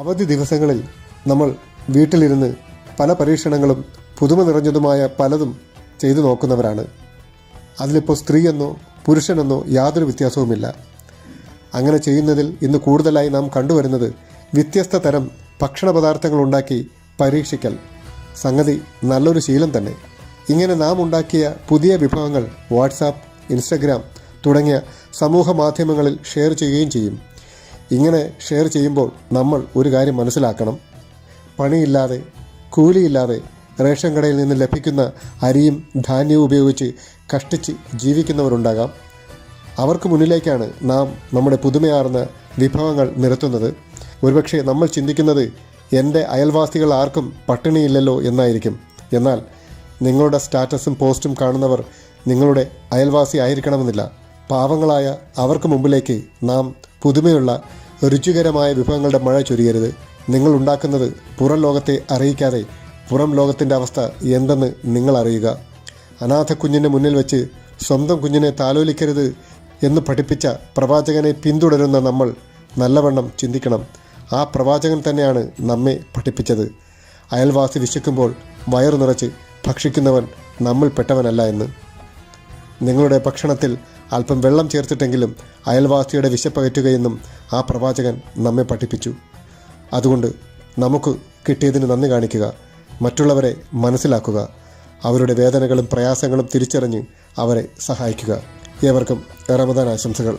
അവധി ദിവസങ്ങളിൽ നമ്മൾ വീട്ടിലിരുന്ന് പല പരീക്ഷണങ്ങളും പുതുമ നിറഞ്ഞതുമായ പലതും ചെയ്തു നോക്കുന്നവരാണ്. അതിലിപ്പോൾ സ്ത്രീയെന്നോ പുരുഷനെന്നോ യാതൊരു വ്യത്യാസവുമില്ല. അങ്ങനെ ചെയ്യുന്നതിൽ ഇന്ന് കൂടുതലായി നാം കണ്ടുവരുന്നത് വ്യത്യസ്ത തരം ഭക്ഷണ പദാർത്ഥങ്ങൾ ഉണ്ടാക്കി പരീക്ഷിക്കൽ. സംഗതി നല്ലൊരു ശീലം തന്നെ. ഇങ്ങനെ നാം ഉണ്ടാക്കിയ പുതിയ വിഭവങ്ങൾ വാട്സാപ്പ് ഇൻസ്റ്റഗ്രാം തുടങ്ങിയ സമൂഹ മാധ്യമങ്ങളിൽ ഷെയർ ചെയ്യുകയും ചെയ്യും. ഇങ്ങനെ ഷെയർ ചെയ്യുമ്പോൾ നമ്മൾ ഒരു കാര്യം മനസ്സിലാക്കണം. പണിയില്ലാതെ കൂലിയില്ലാതെ റേഷൻ കടയിൽ നിന്ന് ലഭിക്കുന്ന അരിയും ധാന്യവും ഉപയോഗിച്ച് കഷ്ടിച്ച് ജീവിക്കുന്നവരുണ്ടാകാം. അവർക്ക് മുന്നിലേക്കാണ് നാം നമ്മുടെ പുതുമയാർന്ന വിഭവങ്ങൾ നിരത്തുന്നത്. ഒരുപക്ഷെ നമ്മൾ ചിന്തിക്കുന്നത് എന്റെ അയൽവാസികൾ ആർക്കും പട്ടിണിയില്ലല്ലോ എന്നായിരിക്കും. എന്നാൽ നിങ്ങളുടെ സ്റ്റാറ്റസും പോസ്റ്റും കാണുന്നവർ നിങ്ങളുടെ അയൽവാസി ആയിരിക്കണമെന്നില്ല. പാവങ്ങളായ അവർക്ക് മുമ്പിലേക്ക് നാം പുതുമയുള്ള രുചികരമായ വിഭവങ്ങളുടെ മഴ ചൊരിയരുത്. നിങ്ങൾ ഉണ്ടാക്കുന്നത് പുറം ലോകത്തെ അറിയിക്കാതെ പുറം ലോകത്തിന്റെ അവസ്ഥ എന്തെന്ന് നിങ്ങൾ അറിയുക. അനാഥ കുഞ്ഞിന്റെ മുന്നിൽ വെച്ച് സ്വന്തം കുഞ്ഞിനെ താലോലിക്കരുത് എന്ന് പഠിപ്പിച്ച പ്രവാചകനെ പിന്തുടരുന്ന നമ്മൾ നല്ലവണ്ണം ചിന്തിക്കണം. ആ പ്രവാചകൻ തന്നെയാണ് നമ്മെ പഠിപ്പിച്ചത്. അയൽവാസി വിശക്കുമ്പോൾ വയറു നിറച്ച് ഭക്ഷിക്കുന്നവൻ നമ്മൾ പെട്ടവനല്ല എന്ന്. നിങ്ങളുടെ ഭക്ഷണത്തിൽ അല്പം വെള്ളം ചേർത്തിട്ടെങ്കിലും അയൽവാസിയുടെ വിശപ്പകറ്റുകയെന്നും ആ പ്രവാചകൻ നമ്മെ പഠിപ്പിച്ചു. അതുകൊണ്ട് നമുക്ക് കിട്ടിയതിന് നന്ദി കാണിക്കുക മറ്റുള്ളവരെ മനസ്സിലാക്കുക അവരുടെ വേദനകളും പ്രയാസങ്ങളും തിരിച്ചറിഞ്ഞ് അവരെ സഹായിക്കുക. ഏവർക്കും റമദാൻ ആശംസകൾ.